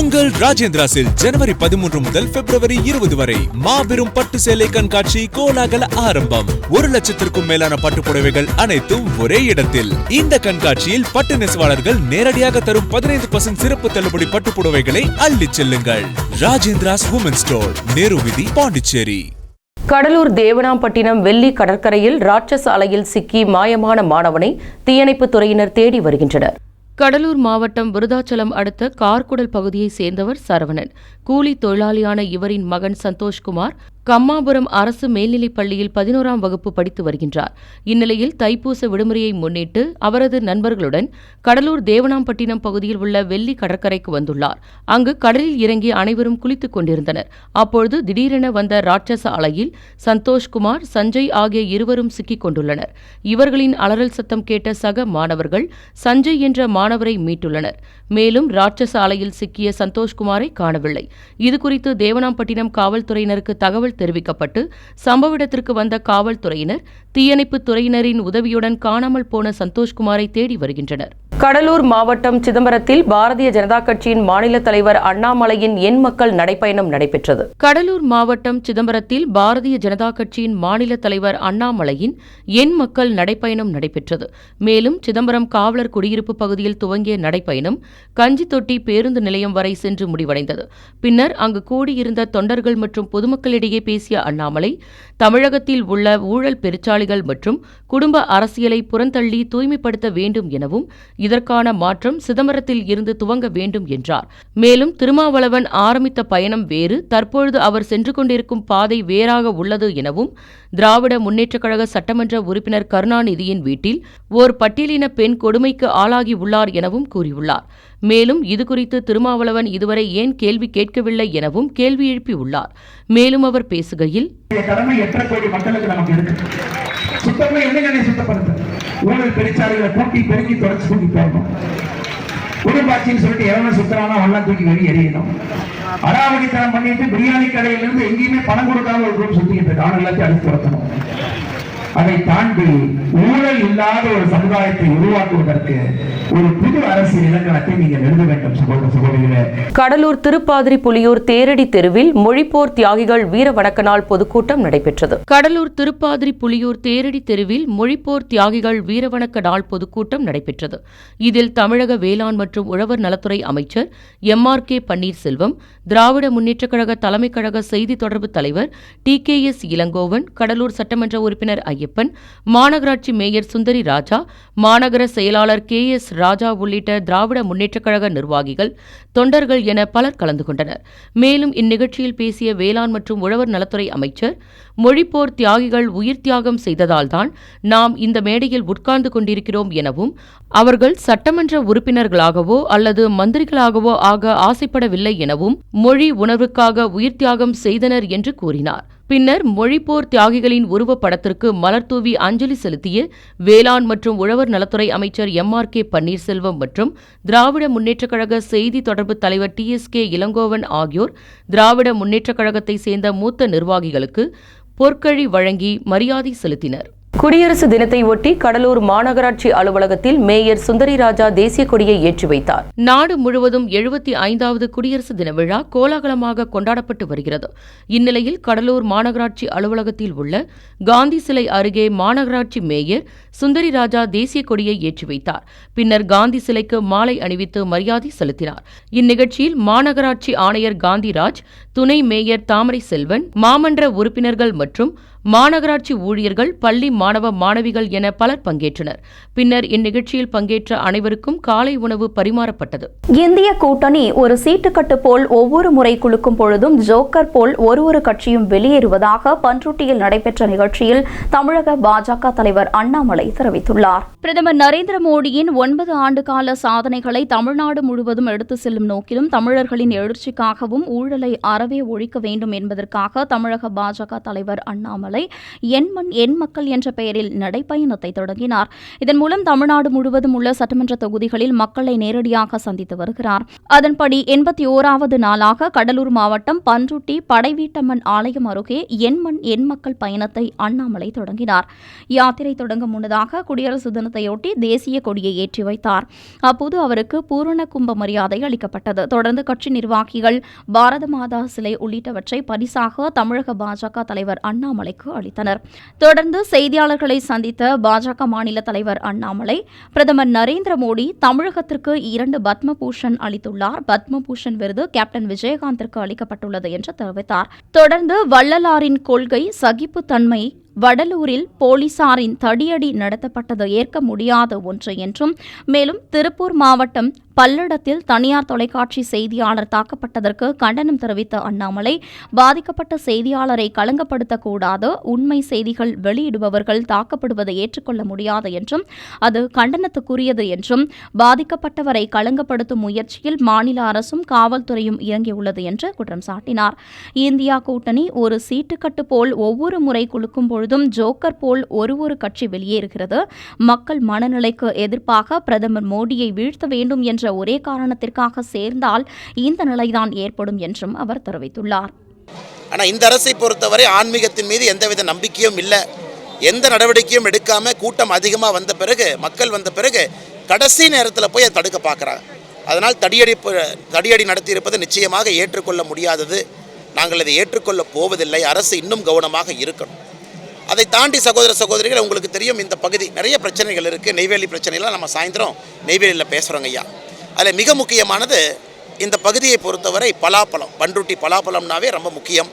உங்கள் ராஜேந்திராசில் ஜனவரி பதிமூன்று முதல் பிப்ரவரி இருபது வரை மாபெரும் பட்டு சேலை கண்காட்சி கோலாகல ஆரம்பம். ஒரு லட்சத்திற்கும் மேலான பட்டு புடவைகள் அனைத்தும் ஒரே இடத்தில். இந்த கண்காட்சியில் பட்டு நெசவாளர்கள் நேரடியாக தரும் பதினைந்து பர்சன்ட் சிறப்பு தள்ளுபடி பட்டு புடவைகளை அள்ளி செல்லுங்கள். ராஜேந்திராஸ் உமன் ஸ்டோர் நேரு விதி பாண்டிச்சேரி கடலூர் தேவனாம்பட்டினம் வெள்ளி கடற்கரையில் ராட்சச அலையில் சிக்கி மாயமான மாணவனை தீயணைப்புத் துறையினர் தேடி வருகின்றனர். கடலூர் மாவட்டம் விருதாச்சலம் அடுத்த கார்குடல் பகுதியைச் சேர்ந்தவர் சரவணன். கூலி தொழிலாளியான இவரின் மகன் சந்தோஷ்குமார் கம்மாபுரம் அரசு மேல்நிலைப் பள்ளியில் பதினோராம் வகுப்பு படித்து வருகின்றார். இந்நிலையில் தைப்பூச விடுமுறையை முன்னிட்டு அவரது நண்பர்களுடன் கடலூர் தேவனாம்பட்டினம் பகுதியில் உள்ள வெள்ளி கடற்கரைக்கு வந்துள்ளார். அங்கு கடலில் இறங்கி அனைவரும் குளித்துக் கொண்டிருந்தனர். அப்பொழுது திடீரென வந்த ராட்சச அலையில் சந்தோஷ்குமார் சஞ்சய் ஆகிய இருவரும் சிக்கிக் கொண்டுள்ளனர். இவர்களின் அலறல் சத்தம் கேட்ட சக மாணவர்கள் சஞ்சய் என்ற மாணவரை மீட்டுள்ளனர். மேலும் ராட்சச அலையில் சிக்கிய சந்தோஷ்குமாரை காணவில்லை. இதுகுறித்து தேவனாம்பட்டினம் காவல்துறையினருக்கு தகவல் தெரிவிக்கப்பட்டு சம்பவ இடத்திற்கு வந்த காவல்துறையினர் தீயணைப்புத் துறையினரின் உதவியுடன் காணாமல் போன சந்தோஷ்குமாரை தேடி வருகின்றனர். கடலூர் மாவட்டம் சிதம்பரத்தில் பாரதிய ஜனதா கட்சியின் மாநில தலைவர் அண்ணாமலையின் எண் மக்கள் நடைப்பயணம் நடைபெற்றது. கடலூர் மாவட்டம் சிதம்பரத்தில் பாரதிய ஜனதா கட்சியின் மாநில தலைவர் அண்ணாமலையின் எண் மக்கள் நடைப்பயணம் நடைபெற்றது. மேலும் சிதம்பரம் காவலர் குடியிருப்பு பகுதியில் துவங்கிய நடைப்பயணம் கஞ்சி தொட்டி பேருந்து நிலையம் வரை சென்று முடிவடைந்தது. பின்னர் அங்கு கூடியிருந்த தொண்டர்கள் மற்றும் பொதுமக்களிடையே பேசிய அண்ணாமலை தமிழகத்தில் உள்ள ஊழல் பெருச்சாளிகள் மற்றும் குடும்ப அரசியலை புறந்தள்ளி தூய்மைப்படுத்த வேண்டும் எனவும் இதற்கான மாற்றம் சிதம்பரத்தில் இருந்து துவங்க வேண்டும் என்றார். மேலும் திருமாவளவன் ஆரம்பித்த பயணம் வேறு. தற்பொழுது அவர் சென்று கொண்டிருக்கும் பாதை வேறாக உள்ளது எனவும் திராவிட முன்னேற்றக் கழக சட்டமன்ற உறுப்பினர் கருணாநிதியின் வீட்டில் ஓர் பட்டியலின பெண் கொடுமைக்கு ஆளாகி உள்ளார் எனவும் கூறியுள்ளார். மேலும் இதுகுறித்து திருமாவளவன் இதுவரை ஏன் கேள்வி கேட்கவில்லை எனவும் கேள்வி எழுப்பியுள்ளார். மேலும் அவர் பேசுகையில் கடமை எட்டரை கோடி மக்களுக்கு நமக்கு இருக்கு? சுத்தமா இளைஞனை சுத்தப்படுத்த ஊழல் பெருச்சாலைகளை கூட்டி பெருக்கி தொடச்சு கூட்டி போடணும். குடும்பாட்சின்னு சொல்லிட்டு எவனும் சுத்தரானா அவெல்லாம் தூக்கி வெளியே எறியணும். அடாவடித்தனம் பண்ணிட்டு பிரியாணி கடையில இருந்து எங்கேயுமே பணம் கொடுக்காம ஒரு குரூப் சுத்திக்கிட்டு இருக்கு அவன் எல்லாத்தையும் அடித்து வரத்தணும் அதை தாண்டி ஊழல் இல்லாத ஒரு சமுதாயத்தை உருவாக்குவதற்கு ஒரு புது அரசியல் இலக்கணத்தை நீங்கள் எழுத வேண்டும் சகோதர சகோதரிகளே. கடலூர் திருப்பாதிரி புலியூர் தேரடி தெருவில் மொழிப்போர் தியாகிகள் வீர வணக்க நாள் பொதுக்கூட்டம் நடைபெற்றது. கடலூர் திருப்பாதிரி புலியூர் தேரடி தெருவில் மொழிப்போர் தியாகிகள் வீர வணக்க நாள் பொதுக்கூட்டம் நடைபெற்றது. இதில் தமிழக வேளாண் மற்றும் உழவர் நலத்துறை அமைச்சர் M R K Panneerselvam Dravida Munnetra Kazhaga தலைமைக் கழக செய்தி தொடர்பு தலைவர் T K S Elangovan Cuddalore சட்டமன்ற உறுப்பினர் ஐயப்பன் மாநகராட்சி மேயர் சுந்தரி ராஜா மாநகர செயலாளர் கே எஸ் ராஜா உள்ளிட்ட திராவிட முன்னேற்றக் கழக நிர்வாகிகள் தொண்டர்கள் என பலர் கலந்து கொண்டனர். மேலும் இந்நிகழ்ச்சியில் பேசிய வேளாண் மற்றும் உழவர் நலத்துறை அமைச்சர் மொழிப்போர் தியாகிகள் உயிர் தியாகம் செய்ததால்தான் நாம் இந்த மேடையில் உட்கார்ந்து கொண்டிருக்கிறோம் எனவும் அவர்கள் சட்டமன்ற உறுப்பினர்களாகவோ அல்லது மந்திரிகளாகவோ ஆக ஆசைப்படவில்லை எனவும் மொழி உணர்வுக்காக உயிர் தியாகம் செய்தனர் என்று கூறினார். பின்னர் மொழிப்போர் தியாகிகளின் உருவப்படத்திற்கு மலர்தூவி அஞ்சலி செலுத்திய வேளாண் மற்றும் உழவர் நலத்துறை அமைச்சர் எம் ஆர் கே பன்னீர்செல்வம் மற்றும் திராவிட முன்னேற்றக் கழக செய்தி தொடர்பு தலைவர் டி எஸ் கே இளங்கோவன் ஆகியோர் திராவிட முன்னேற்றக் கழகத்தை சேர்ந்த மூத்த நிர்வாகிகளுக்கு பொற்கழி வழங்கி மரியாதை செலுத்தினர். குடியரசு தினத்தை ஒட்டி கடலூர் மாநகராட்சி அலுவலகத்தில் மேயர் சுந்தரி ராஜா தேசிய கொடியை ஏற்றி வைத்தார். நாடு முழுவதும் எழுபத்தி ஐந்தாவது குடியரசு தின விழா கோலாகலமாக கொண்டாடப்பட்டு வருகிறது. இந்நிலையில் கடலூர் மாநகராட்சி அலுவலகத்தில் உள்ள காந்தி சிலை அருகே மாநகராட்சி மேயர் சுந்தரி ராஜா தேசிய கொடியை ஏற்றி வைத்தார். பின்னர் காந்தி சிலைக்கு மாலை அணிவித்து மரியாதை செலுத்தினார். இந்நிகழ்ச்சியில் மாநகராட்சி ஆணையர் காந்திராஜ் துணை மேயர் தாமரை செல்வன் மாமன்ற உறுப்பினர்கள் மற்றும் மாநகராட்சி ஊழியர்கள் பள்ளி மாணவ மாணவிகள் என பலர் பங்கேற்றனர். பின்னர் இந்நிகழ்ச்சியில் பங்கேற்ற அனைவருக்கும் காலை உணவு பரிமாறப்பட்டது. இந்திய கூட்டணி ஒரு சீட்டுக்கட்டு போல் ஒவ்வொரு முறை குலுக்கும் பொழுதும் ஜோக்கர் போல் ஒரு ஒரு கட்சியும் வெளியேறுவதாக பன்ருட்டியில் நடைபெற்ற நிகழ்ச்சியில் தமிழக பாஜக தலைவர் அண்ணாமலை தெரிவித்துள்ளார். பிரதமர் நரேந்திர மோடியின் ஒன்பது ஆண்டு கால சாதனைகளை தமிழ்நாடு முழுவதும் எடுத்து செல்லும் நோக்கிலும் தமிழர்களின் எழுச்சிக்காகவும் ஊழலை அறவே ஒழிக்க வேண்டும் என்பதற்காக தமிழக பாஜக தலைவர் அண்ணாமலை சாலை என் மண் என் மக்கள் என்ற பெயரில் நடைப்பயணத்தை தொடங்கினார். இதன் மூலம் தமிழ்நாடு முழுவதும் உள்ள சட்டமன்ற தொகுதிகளில் மக்களை நேரடியாக சந்தித்து வருகிறார். அதன்படி எண்பத்தி ஓராவது நாளாக கடலூர் மாவட்டம் பன்ருட்டி படைவீட்டம்மன் ஆலயம் அருகே என் மண் என் மக்கள் பயணத்தை அண்ணாமலை தொடங்கினார். யாத்திரை தொடங்கும் முன்னதாக குடியரசு தினத்தையொட்டி தேசிய கொடியை ஏற்றி வைத்தார். அப்போது அவருக்கு பூரண கும்ப மரியாதை அளிக்கப்பட்டது. தொடர்ந்து கட்சி நிர்வாகிகள் பாரத மாதா சிலை உள்ளிட்டவற்றை பரிசாக தமிழக பாஜக தலைவர் அண்ணாமலைக்கு அளித்தனர். தொடர்ந்து செய்தியாளர்களை சந்தித்த பாஜக மாநில தலைவர் அண்ணாமலை பிரதமர் நரேந்திர மோடி தமிழகத்திற்கு இரண்டு பத்மபூஷன் அளித்துள்ளார். பத்மபூஷன் விருது கேப்டன் விஜயகாந்திற்கு அளிக்கப்பட்டுள்ளது என்று தெரிவித்தார். தொடர்ந்து வள்ளலாரின் கொள்கை சகிப்புத்தன்மை வடலூரில் போலீசாரின் தடியடி நடத்தப்பட்டது ஏற்க முடியாத ஒன்று என்றும் மேலும் திருப்பூர் மாவட்டம் பல்லடத்தில் தனியார் தொலைக்காட்சி செய்தியாளர் தாக்கப்பட்டதற்கு கண்டனம் தெரிவித்த அண்ணாமலை பாதிக்கப்பட்ட செய்தியாளரை களங்கப்படுத்தக்கூடாது உண்மை செய்திகள் வெளியிடுபவர்கள் தாக்கப்படுவதை ஏற்றுக்கொள்ள முடியாது என்றும் அது கண்டனத்துக்குரியது என்றும் பாதிக்கப்பட்டவரை களங்கப்படுத்தும் முயற்சியில் மாநில அரசும் காவல்துறையும் இறங்கியுள்ளது என்று குற்றம் சாட்டினார். இந்தியா கூட்டணி ஒரு சீட்டுக்கட்டு போல் ஒவ்வொரு முறை குலுக்கும் பொழுதும் ஜோக்கர் போல் ஒரு ஒரு கட்சி வெளியேறுகிறது. மக்கள் மனநிலைக்கு எதிர்ப்பாக பிரதமர் மோடியை வீழ்த்த வேண்டும் என்ற ஒரே காரணத்திற்காக சேர்ந்தால் இந்த நிலைதான் ஏற்படும் என்றும் அவர் தெரிவித்துள்ளார். ஆனால் இந்த அரசை பொறுத்தவரை ஆன்மீகத்தின் மீது எந்தவித நம்பிக்கையும் இல்லை. எந்த நடவடிக்கையும் எடுக்காமல் கூட்டம் அதிகமாக வந்த பிறகு மக்கள் வந்த பிறகு கடைசி நேரத்தில் போய் அதை தடுக்க பார்க்குறாங்க அதனால் தடியடி தடியடி நடத்தியிருப்பது நிச்சயமாக ஏற்றுக்கொள்ள முடியாதது. நாங்கள் அதை ஏற்றுக்கொள்ள போவதில்லை. அரசு இன்னும் கவனமாக இருக்கணும். அதை தாண்டி சகோதர சகோதரிகள் உங்களுக்கு தெரியும் இந்த பகுதி நிறைய பிரச்சனைகள் இருக்குது நெய்வேலி பிரச்சனைலாம் நம்ம சாயந்தரம் நெய்வேலியில் பேசுகிறோங்க ஐயா. அதில் மிக முக்கியமானது இந்த பகுதியை பொறுத்தவரை பலாப்பழம் பண்ருட்டி பலாப்பழம்னாவே ரொம்ப முக்கியம்.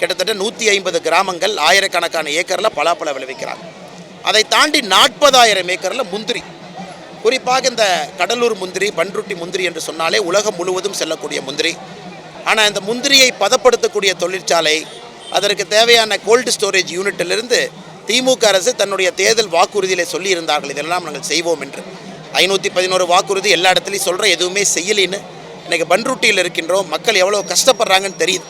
கிட்டத்தட்ட நூற்றி ஐம்பது கிராமங்கள் ஆயிரக்கணக்கான ஏக்கரில் பலாப்பழம் விளைவிக்கிறாங்க. அதை தாண்டி நாற்பதாயிரம் ஏக்கரில் முந்திரி. குறிப்பாக இந்த கடலூர் முந்திரி பன்ருட்டி முந்திரி என்று சொன்னாலே உலகம் முழுவதும் செல்லக்கூடிய முந்திரி. ஆனால் இந்த முந்திரியை பதப்படுத்தக்கூடிய தொழிற்சாலை அதற்கு தேவையான கோல்டு ஸ்டோரேஜ் யூனிட்டிலிருந்து திமுக அரசு தன்னுடைய தேர்தல் வாக்குறுதியிலே சொல்லியிருந்தார்கள். இதெல்லாம் நாங்கள் செய்வோம் என்று. ஐநூற்றி பதினோரு வாக்குறுதி எல்லா இடத்துலையும் சொல்கிற எதுவுமே செய்யலின்னு. இன்றைக்கி பன்ருட்டியில் இருக்கின்றோம். மக்கள் எவ்வளோ கஷ்டப்படுறாங்கன்னு தெரியுது.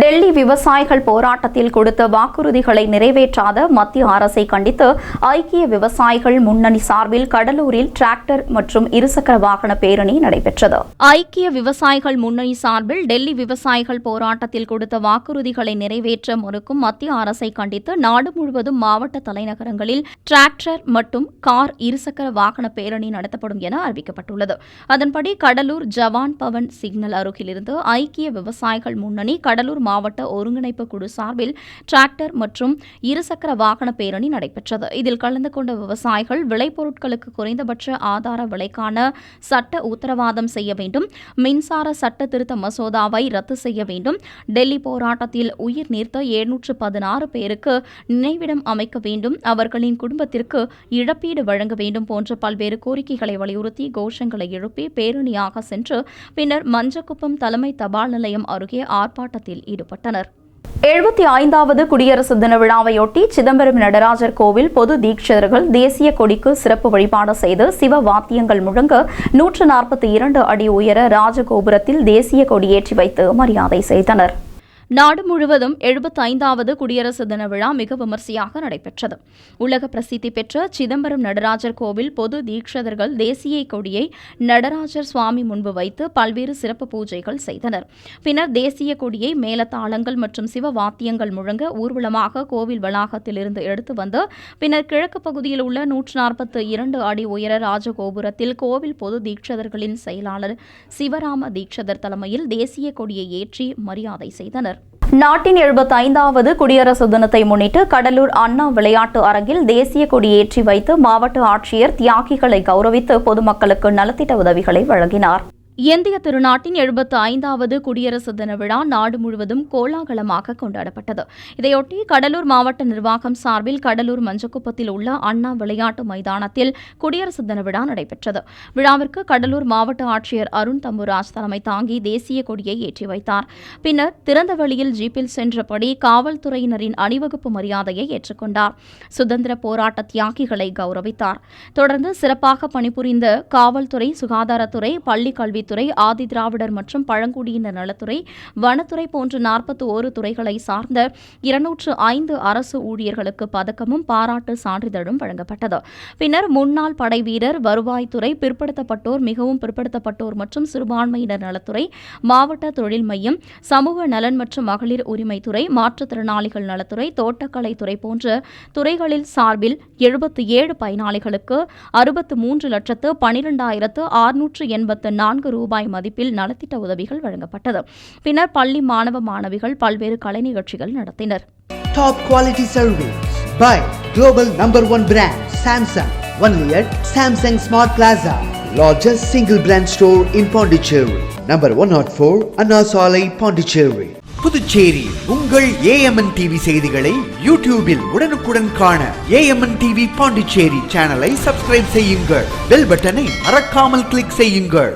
டெல்லி விவசாயிகள் போராட்டத்தில் கொடுத்த வாக்குறுதிகளை நிறைவேற்றாத மத்திய அரசை கண்டித்து ஐக்கிய விவசாயிகள் முன்னணி சார்பில் கடலூரில் டிராக்டர் மற்றும் இருசக்கர வாகன பேரணி நடைபெற்றது. ஐக்கிய விவசாயிகள் முன்னணி சார்பில் டெல்லி விவசாயிகள் போராட்டத்தில் கொடுத்த வாக்குறுதிகளை நிறைவேற்ற மறுக்கும் மத்திய அரசை கண்டித்து நாடு முழுவதும் மாவட்ட தலைநகரங்களில் டிராக்டர் மற்றும் கார் இருசக்கர வாகன பேரணி நடத்தப்படும் என அறிவிக்கப்பட்டுள்ளது. அதன்படி கடலூர் ஜவான் பவன் சிக்னல் அருகிலிருந்து ஐக்கிய விவசாயிகள் முன்னணி கடலூர் மாவட்ட ஒருங்கிணைப்பு குழு சார்பில் டிராக்டர் மற்றும் இருசக்கர வாகன பேரணி நடைபெற்றது. இதில் கலந்து கொண்ட விவசாயிகள் விளைபொருட்களுக்கு குறைந்தபட்ச ஆதார விலைக்கான சட்ட உத்தரவாதம் செய்ய வேண்டும். மின்சார சட்ட திருத்த மசோதாவை ரத்து செய்ய வேண்டும். டெல்லி போராட்டத்தில் உயிர் நீர்த்த எழுநூற்று பதினாறு பேருக்கு நினைவிடம் அமைக்க வேண்டும். அவர்களின் குடும்பத்திற்கு இழப்பீடு வழங்க வேண்டும் போன்ற பல்வேறு கோரிக்கைகளை வலியுறுத்தி கோஷங்களை எழுப்பி பேரணியாக சென்று பின்னர் மஞ்சக்குப்பம் தலைமை தபால் நிலையம் அருகே ஆர்ப்பாட்டத்தில் ஈடுபட்டனர். எழுபத்தி ஐந்தாவது குடியரசு தின விழாவையொட்டி சிதம்பரம் நடராஜர் கோவில் பொது தீட்சிதர்கள் தேசிய கொடிக்கு சிறப்பு வழிபாடு செய்து சிவ வாத்தியங்கள் முழங்க நூற்று நாற்பத்தி இரண்டு அடி உயர ராஜகோபுரத்தில் தேசிய கொடியேற்றி வைத்து மரியாதை செய்தனர். நாடு முழுவதும் எழுபத்தைந்தாவது குடியரசு தின விழா மிக விமர்சையாக நடைபெற்றது. உலக பிரசித்தி பெற்ற சிதம்பரம் நடராஜர் கோவில் பொது தீட்சிதர்கள் தேசிய கொடியை நடராஜர் சுவாமி முன்பு வைத்து பல்வேறு சிறப்பு பூஜைகள் செய்தனர். பின்னர் தேசிய கொடியை மேலத்தாளங்கள் மற்றும் சிவ வாத்தியங்கள் முழங்க ஊர்வலமாக கோவில் வளாகத்திலிருந்து எடுத்து வந்து பின்னர் கிழக்கு பகுதியில் உள்ள நூற்று நாற்பத்து இரண்டு அடி உயர ராஜகோபுரத்தில் கோவில் பொது தீட்சிதர்களின் செயலாளர் சிவராம தீட்சிதர் தலைமையில் தேசிய கொடியை ஏற்றி மரியாதை செய்தனர். நாட்டின் எழுபத்தைந்தாவது குடியரசு தினத்தை முன்னிட்டு கடலூர் அண்ணா விளையாட்டு அரங்கில் தேசிய கொடி ஏற்றி வைத்து மாவட்ட ஆட்சியர் தியாகிகளை கௌரவித்து பொதுமக்களுக்கு நலத்திட்ட உதவிகளை வழங்கினார். இந்திய திருநாட்டின் எழுபத்து ஐந்தாவது குடியரசு தின விழா நாடு முழுவதும் கோலாகலமாக கொண்டாடப்பட்டது. இதையொட்டி கடலூர் மாவட்ட நிர்வாகம் சார்பில் கடலூர் மஞ்சக்குப்பத்தில் உள்ள அண்ணா விளையாட்டு மைதானத்தில் குடியரசு தின விழா நடைபெற்றது. விழாவிற்கு கடலூர் மாவட்ட ஆட்சியர் அருண் தம்புராஜ் தலைமை தாங்கி தேசிய கொடியை ஏற்றி வைத்தார். பின்னர் திறந்த வெளியில் ஜீப்பில் சென்றபடி காவல்துறையினரின் அணிவகுப்பு மரியாதையை ஏற்றுக்கொண்டார் சுதந்திர போராட்ட தியாகிகளை கௌரவித்தார். தொடர்ந்து சிறப்பாக பணிபுரிந்த காவல்துறை சுகாதாரத்துறை பள்ளி கல்வி கல்வித்துறை ஆதிதிராவிடர் மற்றும் பழங்குடியினர் நலத்துறை வனத்துறை போன்ற நாற்பத்தி ஒரு துறைகளை சார்ந்த இருநூற்று ஐந்து அரசு ஊழியர்களுக்கு பதக்கமும் பாராட்டு சான்றிதழும் வழங்கப்பட்டது. பின்னர் முன்னாள் படைவீரர் வருவாய்த்துறை பிற்படுத்தப்பட்டோர் மிகவும் பிற்படுத்தப்பட்டோர் மற்றும் சிறுபான்மையினர் நலத்துறை மாவட்ட தொழில் மையம் சமூக நலன் மற்றும் மகளிர் உரிமைத்துறை மாற்றுத்திறனாளிகள் நலத்துறை தோட்டக்கலைத்துறை போன்ற துறைகளில் சார்பில் எழுபத்தி ஏழு பயனாளிகளுக்கு அறுபத்து மூன்று லட்சத்து பனிரெண்டாயிரத்து ஆறுநூற்று எண்பத்து நான்கு ரூபாய் மதிப்பில் நலத்திட்ட உதவிகள் வழங்கப்பட்டது பின்னர் பள்ளி மாணவ மாணவிகள் பல்வேறு கலை நிகழ்ச்சிகள் நடத்தினர் Top quality service by global number one brand Samsung. Only at Samsung Smart Plaza, largest single brand store in Pondicherry. Number 104 Anna Salai, Pondicherry. Puducherry உங்கள் ஏஎம்என் டிவி செய்திகளை யூடியூபில் உடனுக்குடன் காண ஏஎம்என் டிவி பாண்டிச்சேரி சேனலை சப்ஸ்கிரைப் செய்யுங்கள் பெல் பட்டனை மறக்காமல் click செய்யுங்கள்